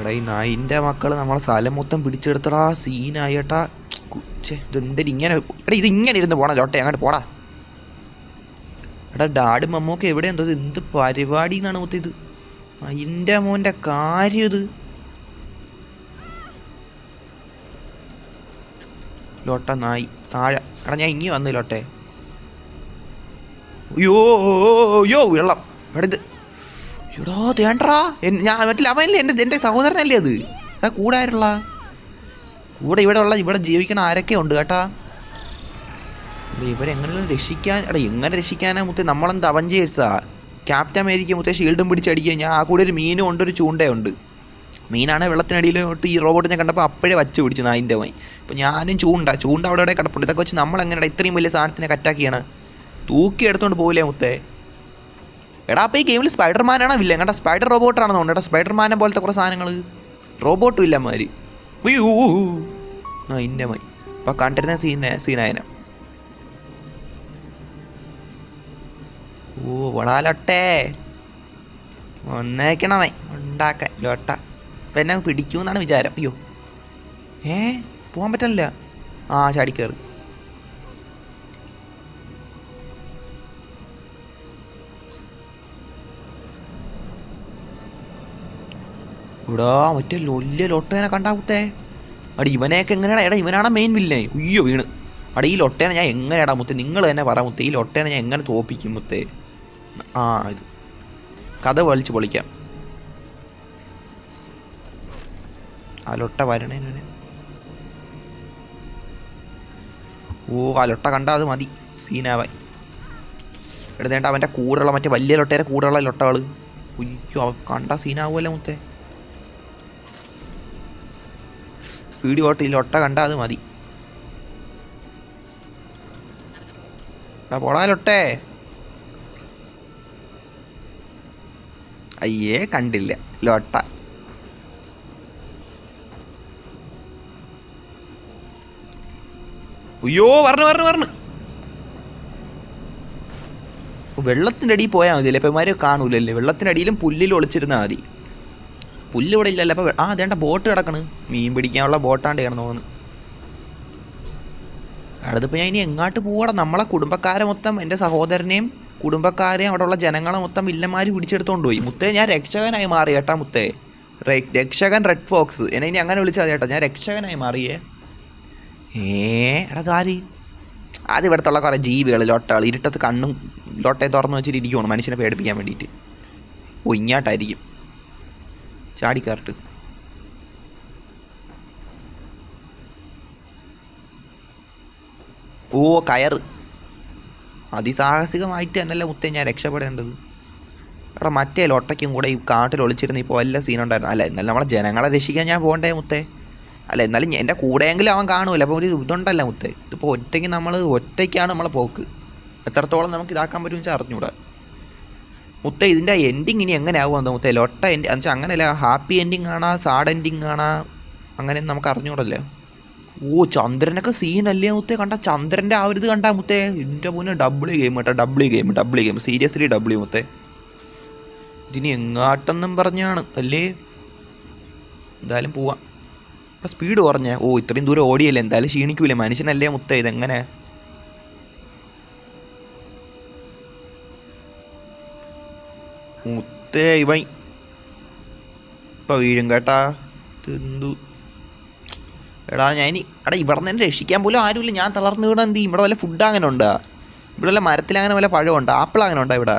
എടാ ഈ നായിന്റെ മക്കൾ നമ്മളെ സ്ഥലം മൊത്തം പിടിച്ചെടുത്തടാ സീനായിട്ടാ. ഇതെന്തിന് ഇങ്ങനെ? എടാ ഇത് ഇങ്ങനെ ഇരുന്ന് പോണ. ലോട്ടെ അങ്ങോട്ട് പോടാ. എടാ ഡാഡും മമ്മൊക്കെ എവിടെ എന്തോ എന്ത് പരിപാടി എന്നാണ് മൊത്തം ഇത്? അതിന്റെ മോന്റെ കാര്യം ഇത്. ലോട്ട നായി താഴെ. എടാ ഞാൻ ഇങ്ങി വന്നു ലോട്ടെ. അയ്യോ അയ്യോ വെള്ളം എടാ ഇത് എടാ തേണ്ടറാ ഞാൻ മറ്റില്ല അവനല്ലേ എന്റെ എന്റെ സഹോദരനല്ലേ അത്? എടാ കൂടെ ആരുള്ള? കൂടെ ഇവിടെ ഉള്ള ഇവിടെ ജീവിക്കണ ആരൊക്കെ ഉണ്ട് കേട്ടാ? ഇവരെങ്ങനെ രക്ഷിക്കാൻ എടാ എങ്ങനെ രക്ഷിക്കാനാ മുത്തേ നമ്മളെന്ത് അവഞ്ചേഴ്സാ? ക്യാപ്റ്റൻ അമേരിക്ക മുത്തേ ഷീൽഡും പിടിച്ചടിക്കുക ഞാൻ ആ കൂടെ ഒരു മീനും ഉണ്ട് ഒരു ചൂണ്ടയുണ്ട്. മീനാണ് വെള്ളത്തിനടിയിലോട്ട് ഈ റോബോട്ടിനെ കണ്ടപ്പോൾ അപ്പോഴേ വച്ച് പിടിച്ചു നായിന്റെ പോയി അപ്പോൾ ഞാനും ചൂണ്ട ചൂണ്ട അവിടെ അവിടെ കിടപ്പുണ്ട്. ഇതൊക്കെ വെച്ച് നമ്മൾ എങ്ങനെയാ ഇത്രയും വലിയ സാധനത്തിനെ അറ്റാക്ക് ചെയ്യണം തൂക്കി എടുത്തുകൊണ്ട് പോകില്ലേ മുത്തേ? എടാ അപ്പോൾ ഈ ഗെയിമിൽ സ്പൈഡർമാനാണോ ഇല്ല എങ്ങടാ സ്പൈഡർ റോബോട്ടാണെന്ന് തോന്നുന്നു. എടാ സ്പൈഡർമാനെ പോലത്തെ കുറേ സാധനങ്ങൾ റോബോട്ടും ഇല്ല മാതിരി. ആ ഇന്ന മൈ അപ്പോൾ കണ്ടിരുന്ന സീന സീനായന ഓ വടാലൊട്ടെ ഒന്നേക്കണമേ ഉണ്ടാക്കാൻ. ലോട്ട. അപ്പം എന്നെ പിടിക്കൂന്നാണ് വിചാരം. അയ്യോ. ഏ പോകാൻ പറ്റില്ല ആ ചാടി ഇടാ മറ്റേ ലൊല്യ ലൊട്ടേനെ കണ്ടാവൂത്തേ അടി ഇവനെയൊക്കെ എങ്ങനെയാടാ? എടാ ഇവനാണ് മെയിൻ വില്ലേ ഉയ്യോ വീണ്. അടി ഈ ലൊട്ടേനെ ഞാൻ എങ്ങനെയാടാ മുത്തേ? നിങ്ങൾ തന്നെ പറ മുത്തേ ഈ ലൊട്ടേനെ ഞാൻ എങ്ങനെ തോപ്പിക്കും മുത്തേ? ആ ഇത്. കഥ വലിച്ച് പൊളിക്കാം. ആ ലൊട്ട വരണേ ഓ ആ ലൊട്ട കണ്ടാ അത് മതി. സീനാവായി എടുത്തേണ്ട അവന്റെ കൂടെയുള്ള മറ്റേ വലിയ ലൊട്ടേരെ കൂടെയുള്ള ലൊട്ടകൾ ഉയ്യോ കണ്ട സീനാവുമല്ലോ മുത്തേ. സ്പീഡ് പോട്ട് ഒട്ട കണ്ടാൽ കണ്ടാ അത് മതി. എടാ പോടാ ലൊട്ടേ. അയ്യേ കണ്ടില്ല. ലോട്ട. അയ്യോ പറഞ്ഞു പറഞ്ഞു പറഞ്ഞു വെള്ളത്തിന്റെ അടിയിൽ പോയാൽ മതിയല്ലേ? ഇപ്പം ഇമാരെ കാണൂലല്ലേ? വെള്ളത്തിന്റെ അടിയിലും പുല്ലിലും ഒളിച്ചിരുന്നാൽ മതി. പുല്ല് ഇവിടെ ഇല്ലല്ലോ. അപ്പോൾ ആ അതേണ്ട ബോട്ട് കിടക്കണ്. മീൻ പിടിക്കാനുള്ള ബോട്ടാണ്ട് കിടന്നു പോകുന്നു. അടുത്തിപ്പോൾ ഞാൻ ഇനി എങ്ങാട്ട് പോവാടാ? നമ്മളെ കുടുംബക്കാരെ മൊത്തം എന്റെ സഹോദരനെയും കുടുംബക്കാരെയും അവിടെയുള്ള ജനങ്ങളെ മൊത്തം വില്ലന്മാർ പിടിച്ചെടുത്തോണ്ട് പോയി. മുത്തേ ഞാൻ രക്ഷകനായി മാറി കേട്ടാ മുത്തേ. രക്ഷകൻ റെഡ് ഫോക്സ്. എന്നെ ഇനി അങ്ങനെ വിളിച്ചാൽ കേട്ടോ. ഞാൻ രക്ഷകനായി മാറിയേ. ഏ എടാ ഇതാര് അത് ഇവിടുത്തുള്ള കുറേ ജീവികൾ ലൊട്ടകൾ ഇരുട്ടത്ത് കണ്ണും ലൊട്ടയെ തുറന്നു വെച്ചിട്ട് ഇരിക്കുവാണ്. മനുഷ്യനെ പേടിപ്പിക്കാൻ വേണ്ടിയിട്ട്. ഓ ഇങ്ങാട്ടായിരിക്കും ചാടിക്കാർട്ട്. ഓ കയറ്. അതിസാഹസികമായിട്ട് തന്നെയല്ലേ മുത്തേ ഞാൻ രക്ഷപ്പെടേണ്ടത്? എടാ മറ്റേ ലൊട്ടയ്ക്കും കൂടെ ഈ കാട്ടിൽ ഒളിച്ചിരുന്ന് ഇപ്പോൾ വല്ല സീനുണ്ടായിരുന്നു അല്ല എന്നാലും നമ്മളെ ജനങ്ങളെ രക്ഷിക്കാൻ ഞാൻ പോകണ്ടേ മുത്തേ? അല്ല എന്നാലും എന്റെ കൂടെയെങ്കിലും അവൻ കാണുമല്ലോ അപ്പോൾ ഒരു ഇതുണ്ടല്ല മുത്തേ. ഇതിപ്പോൾ ഒറ്റയ്ക്ക് നമ്മൾ ഒറ്റയ്ക്കാണ് നമ്മളെ പോക്ക്. എത്രത്തോളം നമുക്ക് ഇതാക്കാൻ പറ്റുമെന്ന് വെച്ചാൽ അറിഞ്ഞൂടാ. മുത്ത ഇതിന്റെ എൻഡിങ് ഇനി എങ്ങനെ ആവുമെന്നോ മുത്ത? ലൊട്ട എൻഡ് എന്ന് വെച്ചാൽ അങ്ങനെയല്ല ഹാപ്പി എൻഡിങ് ആണോ സാഡ് എൻഡിങ് ആണോ അങ്ങനെ നമുക്ക് അറിഞ്ഞുകൂടല്ലേ? ഓ ചന്ദ്രനൊക്കെ സീനല്ലേ മുത്തേ? കണ്ട ചന്ദ്രന്റെ ആ ഒരു ഇത് കണ്ടാ മുത്തേ? ഇതിന്റെ മുന്നേ ഡബ്ല്യു ഗെയിം കേട്ടോ W game W game seriously W മുത്തേ. ഇതിനി എങ്ങാട്ടെന്നും പറഞ്ഞാണ് അല്ലേ? എന്തായാലും പോവാം. സ്പീഡ് കുറഞ്ഞേ. ഓ ഇത്രയും ദൂരം ഓടിയല്ലേ? എന്തായാലും ക്ഷീണിക്കൂലേ? മനുഷ്യനല്ലേ മുത്തേ? ഇതെങ്ങനെ? മുത്തേ വൈ ഇപ്പൊ വീഴും കേട്ടാ. തിന്തു. എടാ ഞാൻ എടാ ഇവിടെ നിന്ന് രക്ഷിക്കാൻ പോലും ആരുമില്ല. ഞാൻ തളർന്നു വീടാ എന്ത് ഇവിടെ വല്ല ഫുഡ് അങ്ങനെ ഉണ്ടാ? ഇവിടെ വല്ല മരത്തിൽ അങ്ങനെ വല്ല പഴം പഴമുണ്ടോ ആപ്പിൾ അങ്ങനെ ഉണ്ടോ ഇവിടെ?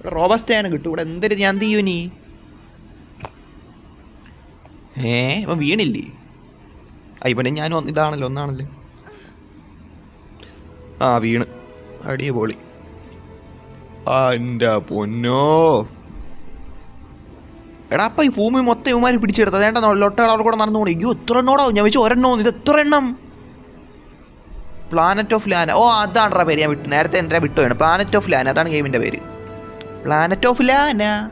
ഇവിടെ റോബസ്റ്റ് അങ്ങനെ കിട്ടും. ഇവിടെ എന്തൊരു ഞാൻ എന്ത് ചെയ്യൂ നീ ഏ ഇവൻ വീണില്ലേ? ആ ഇവനെ ഞാൻ ഇതാണല്ലോ ഒന്നാണല്ലോ. ആ വീണ്. അടിപൊളി. ആ എന്റെ പൊന്നോ. എടാ അപ്പൊ ഈ ഭൂമി മൊത്തം ഇവന്മാർ പിടിച്ചെടുത്തത്. വേണ്ട ലൊട്ടകൾ കൂടെ നടന്നു പോകണം അയ്യോ എത്ര എണ്ണോടോ. ഞാൻ വെച്ചു ഒരെണ്ണോ ഇത് എത്ര എണ്ണം? പ്ലാനറ്റ് ഓഫ് ലാന ഓ അതാണ്ടാ പേര്. ഞാൻ വിട്ടു. നേരത്തെ എന്റെ വിട്ടു വേണം പ്ലാനറ്റ് ഓഫ് ലാന അതാണ് ഗെയിമിന്റെ പേര്. പ്ലാനറ്റ് ഓഫ് ലാന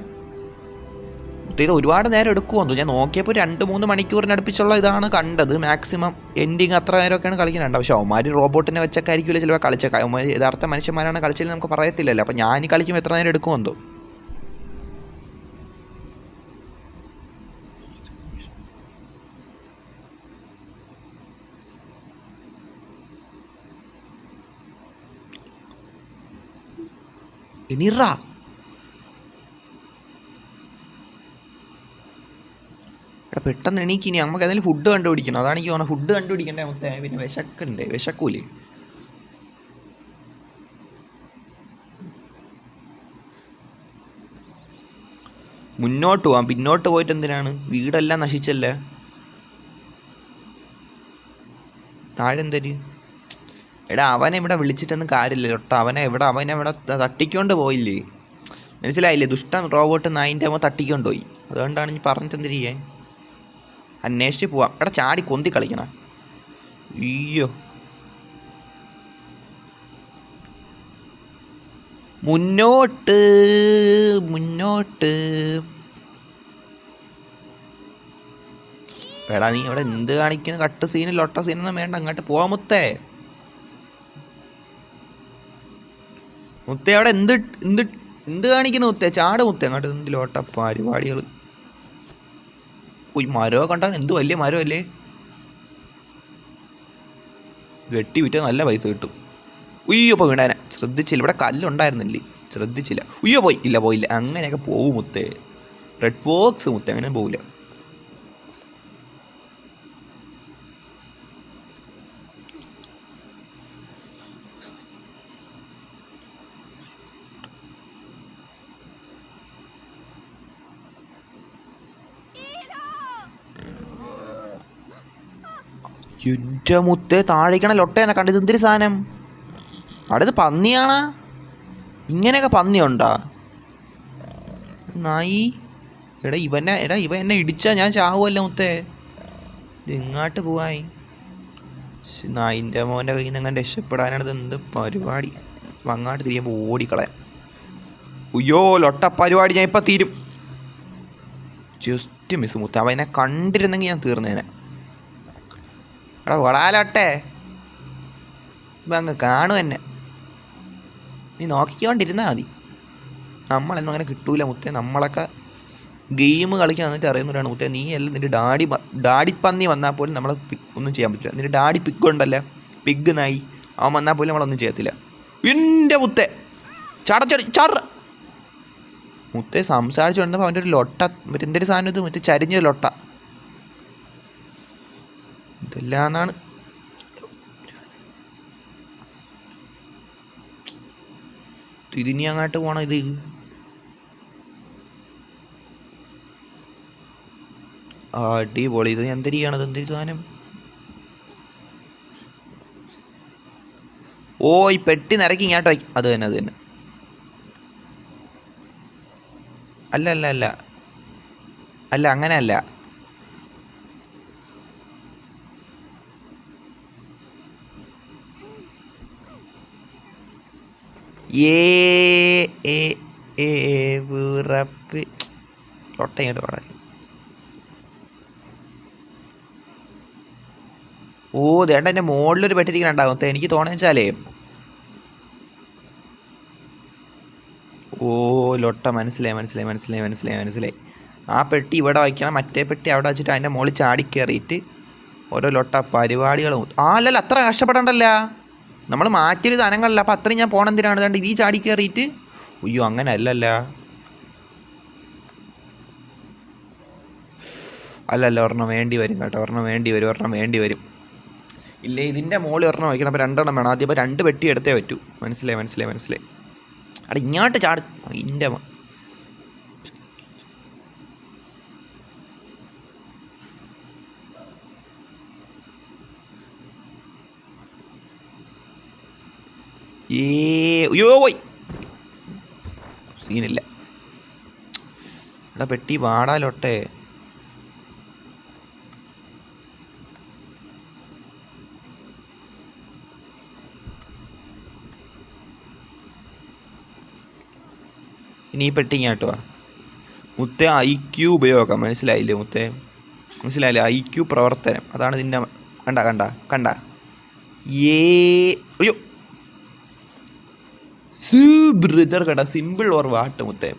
ഇത് ഒരുപാട് നേരം എടുക്കുമോ എടുക്കുമെന്ന് ഞാൻ നോക്കിയപ്പോൾ രണ്ട് മൂന്ന് മണിക്കൂറിനടുപ്പിച്ചുള്ള ഇതാണ് കണ്ടത്. മാക്സിമം എൻഡിങ് അത്ര നേരമൊക്കെയാണ് കളിക്കുന്നുണ്ട്. പക്ഷേ അവന്മാർ റോബോട്ടിനെ വെച്ചൊക്കെ ആയിരിക്കില്ല ചിലപ്പോൾ കളിച്ചേക്ക. അവന്മാർ യഥാർത്ഥ മനുഷ്യന്മാരാണ് കളിച്ചത് നമുക്ക് പറയത്തില്ലല്ലോ. അപ്പോൾ ഞാൻ കളിക്കും എത്ര നേരം എടുക്കുമോ Ini rah പെട്ടെന്ന് എണീക്ക് ഇനി നമുക്ക് ഏതായാലും ഫുഡ് കണ്ടുപിടിക്കണം. അതാണ് എനിക്ക് തോന്നുന്നത്. ഫുഡ് കണ്ടുപിടിക്കേണ്ട നമുക്ക് പിന്നെ വിശക്കുണ്ട് വിശക്കൂലേ? മുന്നോട്ട് പോവാം. പിന്നോട്ട് പോയിട്ട് എന്തിനാണ്? വീടെല്ലാം നശിച്ചല്ലേ? താഴെ എന്തര്? എടാ അവനെ ഇവിടെ വിളിച്ചിട്ടൊന്നും കാര്യമില്ല. തൊട്ട് അവനെ ഇവിടെ അവനെ ഇവിടെ തട്ടിക്കൊണ്ട് പോയില്ലേ? മനസ്സിലായില്ലേ? ദുഷ്ടൻ റോബോട്ട് നായിന്റെ അമ്മ തട്ടിക്കൊണ്ട് പോയി. അതുകൊണ്ടാണ് ഇനി പറഞ്ഞിട്ട് എന്തിരി ചെയ്യാൻ? അന്വേഷിച്ച് പോവാം. എടാ ചാടി കൊന്തി കളിക്കണം. അയ്യോ. മുന്നോട്ട് മുന്നോട്ട്. എടാ നീ ഇവിടെ എന്ത് കാണിക്കുന്നു? കട്ട് സീന് ലൊട്ട സീനൊന്നും വേണ്ട. അങ്ങോട്ട് പോവാ മുത്തേ. മുത്തേ അവിടെ എന്ത് എന്ത് എന്ത് കാണിക്കുന്നു മുത്തേ? ചാട് മുത്തേ അങ്ങോട്ട് എന്ത് ലോട്ട പരിപാടികൾ ഉയ് മരമോ കണ്ടാൽ എന്ത് വലിയ മരമല്ലേ വെട്ടി വിറ്റ് നല്ല പൈസ കിട്ടും. ഉയ്യോ ഇപ്പോൾ വീണാനെ ശ്രദ്ധിച്ചില്ല ഇവിടെ കല്ലുണ്ടായിരുന്നില്ലേ? ശ്രദ്ധിച്ചില്ല. ഉയ്യോ പോയി. ഇല്ല പോയില്ല. അങ്ങനെയൊക്കെ പോവും മുത്തേ. റെഡ് ഫോക്സ് മുത്തേ അങ്ങനെ പോവില്ല. എന്റെ മുത്തേ താഴേക്കണ ലൊട്ടേനെ കണ്ടത് എന്തൊരു സാധനം? അവിടെ ഇത് പന്നിയാണാ? ഇങ്ങനെയൊക്കെ പന്നിയുണ്ടാ? നായി. എടാ ഇവനെ എടാ ഇവ എന്നെ ഇടിച്ചാ ഞാൻ ചാവുമല്ലോ മുത്തേ. ഇങ്ങാട്ട് പോവായി? നായിന്റെ മോന്റെ കയ്യിൽ നിന്ന് അങ്ങനെ രക്ഷപ്പെടാനാണ് എന്ത് പരിപാടി? വങ്ങാട്ട് തിരിയുമ്പോൾ ഓടിക്കളയാം. അയ്യോ ലൊട്ട പരിപാടി ഞാൻ ഇപ്പം തീരും. ജസ്റ്റ് മിസ് മുത്ത. അവനെ കണ്ടിരുന്നെങ്കിൽ ഞാൻ തീർന്നേനെ. എടാ വളാലട്ടെ ഇപ്പം അങ്ങ് കാണും എന്നെ. നീ നോക്കിക്കൊണ്ടിരുന്നാൽ മതി. നമ്മളെന്നും അങ്ങനെ കിട്ടൂല മുത്തേ. നമ്മളൊക്കെ ഗെയിം കളിക്കാൻ വന്നിട്ട് അറിയുന്നവരാണ് മുത്തേ. നീ അല്ല നിന്റെ ഡാഡി ഡാഡി പന്നി വന്നാൽ പോലും നമ്മളെ ഒന്നും ചെയ്യാൻ പറ്റില്ല. നിന്റെ ഡാഡി പിഗ് ഉണ്ടല്ലേ? പിഗ് നായി. അവൻ വന്നാൽ പോലും നമ്മളൊന്നും ചെയ്യത്തില്ല. എന്റെ മുത്തേ. ചടച്ചടി ചറ മുത്തേ സംസാരിച്ചുകൊണ്ടപ്പോൾ അവന്റെ ഒരു ലൊട്ട മറ്റേ എന്തൊരു സാധനം ഇത്? മറ്റേ ചരിഞ്ഞ ലൊട്ട. ഇതെല്ലാന്നാണ് തിരിഞ്ഞി അങ്ങോട്ട് പോണം ഇത്. അടിപൊളി. ഇത് എന്തിരിയാണത് എന്തൊരു സാധനം? ഓ ഈ പെട്ടി നിറക്കി ഇങ്ങോട്ട് അത് തന്നെ അത് തന്നെ. അല്ല അല്ല അല്ല. അല്ല അങ്ങനെ അല്ല ഏ ഏ ഏ വിറപ്പ് ലൊട്ട ഇങ്ങോട്ട് പാടാൻ. ഓ ദേണ്ട എന്റെ മുകളിലൊരു പെട്ടിരിക്കണുണ്ടാകും എനിക്ക് വെച്ചാലേ. ഓ ലൊട്ട. മനസ്സിലായി മനസ്സിലായി മനസ്സിലായി മനസ്സിലായി മനസ്സിലായി. ആ പെട്ടി ഇവിടെ വയ്ക്കണം. മറ്റേ പെട്ടി അവിടെ വെച്ചിട്ട് അതിന്റെ മുകളിൽ ചാടി കയറിയിട്ട് ഓരോ ലൊട്ട പരിപാടികളും. ആ അല്ലല്ല അത്ര കഷ്ടപ്പെടണ്ടല്ല. നമ്മൾ മാറ്റിയൊരു സാധനങ്ങളല്ല. അപ്പം അത്രയും ഞാൻ പോണെന്തിനാണ് കണ്ട് ഈ ചാടി കയറിയിട്ട് അയ്യോ അങ്ങനെ അല്ലല്ല അല്ലല്ല ഒരെണ്ണം വേണ്ടി വരും കേട്ടോ. ഒരെണ്ണം വേണ്ടി വരും ഒരെണ്ണം വേണ്ടി വരും. ഇല്ല ഇതിന്റെ മുകളിൽ ഒരെണ്ണം വയ്ക്കണം. അപ്പോൾ രണ്ടെണ്ണം വേണം. ആദ്യം അപ്പോൾ രണ്ട് പെട്ടി എടുത്തേ പറ്റൂ. മനസ്സിലായി മനസ്സിലായി മനസ്സിലായി. അവിടെ ഇങ്ങോട്ട് ചാടി. ഇന്റെ അയ്യോ സീനില്ല. എടാ പെട്ടി പാടാലോട്ടെ ഇനി ഈ പെട്ടി ഇങ്ങോട്ട് മുത്തേ ഐ ക്യു ഉപയോഗം. മനസ്സിലായില്ലേ മുത്തേ? മനസ്സിലായില്ലേ? ഐ ക്യു പ്രവർത്തനം. അതാണ് ഇതിന്റെ കണ്ട കണ്ട കണ്ട. ഏ അയ്യോ. ബ്രദർ കണ്ട സിമ്പിൾ ഓർ വാട്ട് മുത്തേ